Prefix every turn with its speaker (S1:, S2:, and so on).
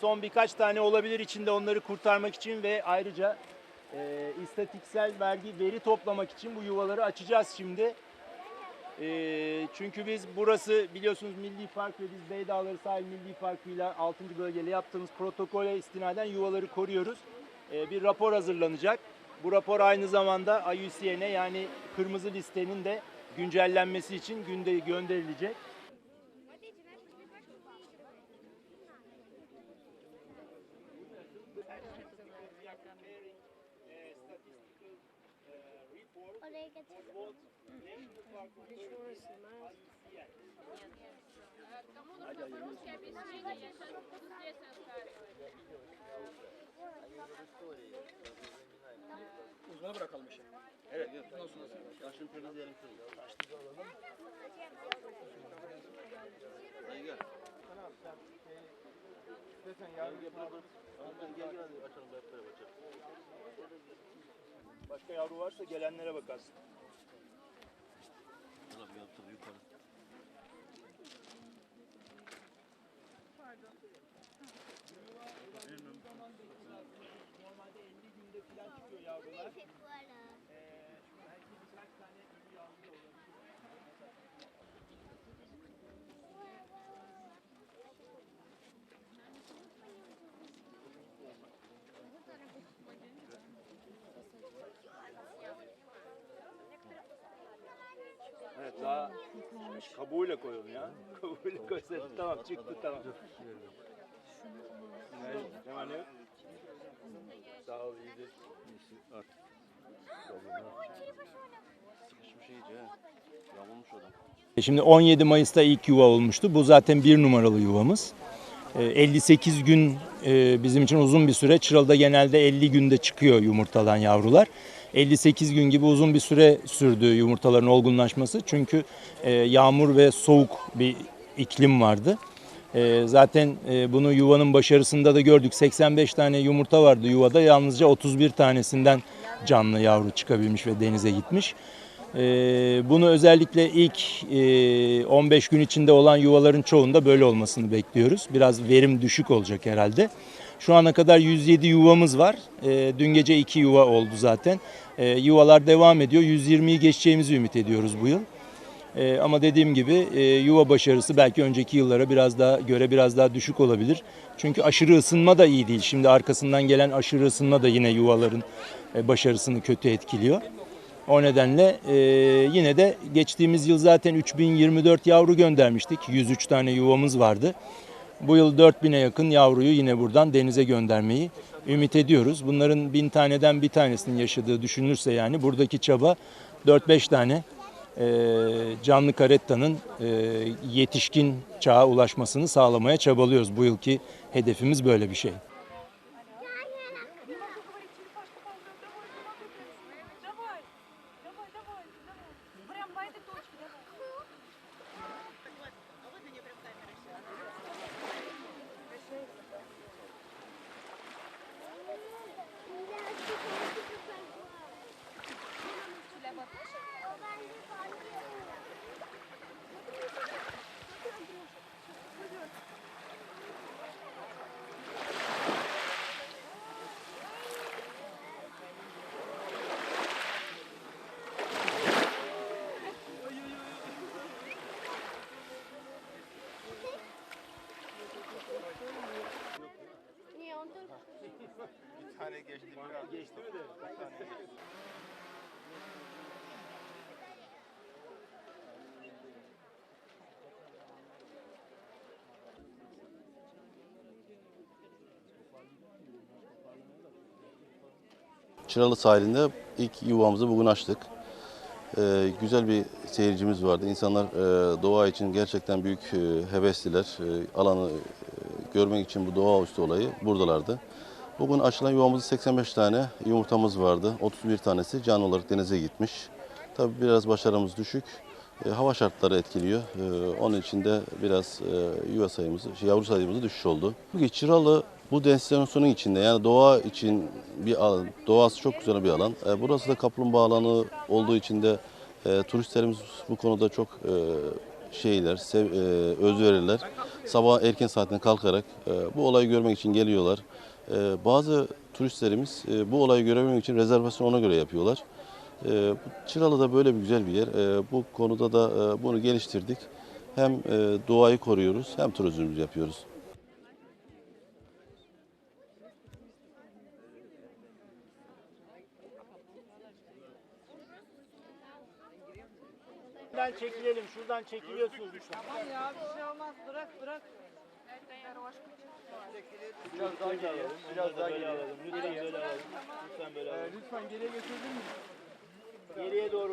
S1: son birkaç tane olabilir içinde onları kurtarmak için ve ayrıca e, istatistiksel vergi veri toplamak için bu yuvaları açacağız şimdi. E, çünkü biz burası biliyorsunuz Milli Park ve biz Beydağları Sahil Milli Parkı ile 6. bölgeyle yaptığımız protokole istinaden yuvaları koruyoruz. E, bir rapor hazırlanacak. Bu rapor aynı zamanda IUCN'e yani kırmızı listenin de güncellenmesi için günde gönderilecek.
S2: Oraya getir.
S3: Uzmana bırakalım işi.
S1: Evet.
S3: Bundan sonrası.
S4: Taşın pürünü diyelim şöyle. Taşlığı alalım. Dayı gel.
S3: Lütfen
S4: Gel gel bırak bırak. Gel gel gel açalım hep beraber.
S1: Başka yavru varsa gelenlere bakarsın.
S4: Dur abi yaptım yukarı.
S1: Normalde 50 günde falan çıkıyor yavrular.
S2: Voilà.
S1: Ee, şimdi belki birkaç tane ölü yavru da olabilir. Evet daha kabuğuyla koyalım ya. Kabuğuyla koysak tamam çıktı tamam. Ne, ne var ne? Sağ ol iyidir.
S4: At. Sıkışmış iyice ha. Yamulmuş adam.
S1: E Şimdi 17 Mayıs'ta ilk yuva olmuştu. Bu zaten bir numaralı yuvamız. E, 58 gün e, bizim için uzun bir süre. Çıralı'da genelde 50 günde çıkıyor yumurtadan yavrular. 58 gün gibi uzun bir süre sürdü yumurtaların olgunlaşması. Çünkü e, yağmur ve soğuk bir iklim vardı. E, Zaten e, bunu yuvanın başarısında da gördük. 85 tane yumurta vardı yuvada. Yalnızca 31 tanesinden canlı yavru çıkabilmiş ve denize gitmiş. Ee, bunu özellikle ilk e, 15 gün içinde olan yuvaların çoğunda böyle olmasını bekliyoruz. Biraz verim düşük olacak herhalde. Şu ana kadar 107 yuvamız var. Ee, dün gece 2 yuva oldu zaten. Ee, yuvalar devam ediyor. 120'yi geçeceğimizi ümit ediyoruz bu yıl. Ama dediğim gibi e, yuva başarısı belki önceki yıllara biraz daha göre biraz daha düşük olabilir. Çünkü aşırı ısınma da iyi değil. Şimdi arkasından gelen aşırı ısınma da yine yuvaların e, başarısını kötü etkiliyor. O nedenle e, yine de geçtiğimiz yıl zaten 3024 yavru göndermiştik. 103 tane yuvamız vardı. Bu yıl 4000'e yakın yavruyu yine buradan denize göndermeyi ümit ediyoruz. Bunların bin taneden bir tanesinin yaşadığı düşünülürse yani buradaki çaba 4-5 tane e, canlı karettanın e, yetişkin çağa ulaşmasını sağlamaya çabalıyoruz. Bu yılki hedefimiz böyle bir şey.
S4: Bir tane geçti biraz. Geçti mi de? Bir tane geçti. Çıralı sahilinde ilk yuvamızı bugün açtık. Ee, güzel bir seyircimiz vardı. İnsanlar e, doğa için gerçekten büyük e, hevesliler. E, alanı e, görmek için bu doğaüstü olayı buradalardı. Bugün açılan yuvamızda 85 tane yumurtamız vardı. 31 tanesi canlı olarak denize gitmiş. Tabii biraz başarımız düşük. E, hava şartları etkiliyor. E, onun için de biraz e, yuva sayımız, şey, yavru sayımız düşüş oldu. Bugün Çıralı bu destinasyonun içinde yani doğa için bir alan, doğası çok güzel bir alan. E, burası da kaplumbağa alanı olduğu için de e, turistlerimiz bu konuda çok e, şeyler, sev, e, özveriler sabah erken saatten kalkarak e, bu olayı görmek için geliyorlar. E, bazı turistlerimiz e, bu olayı görebilmek için rezervasyon ona göre yapıyorlar. E, Çıralı'da böyle bir güzel bir yer. E, bu konuda da e, bunu geliştirdik. Hem e, doğayı koruyoruz hem turizmimizi yapıyoruz.
S1: Şuradan çekilelim, şuradan çekiliyorsunuz.
S5: Tamam ya bir şey olmaz bırak bırak.
S1: Biraz daha gelelim, biraz daha gelelim. Lütfen böyle alalım. Lütfen böyle alalım.
S3: Lütfen geriye götürebilir miyiz?
S1: Geriye doğru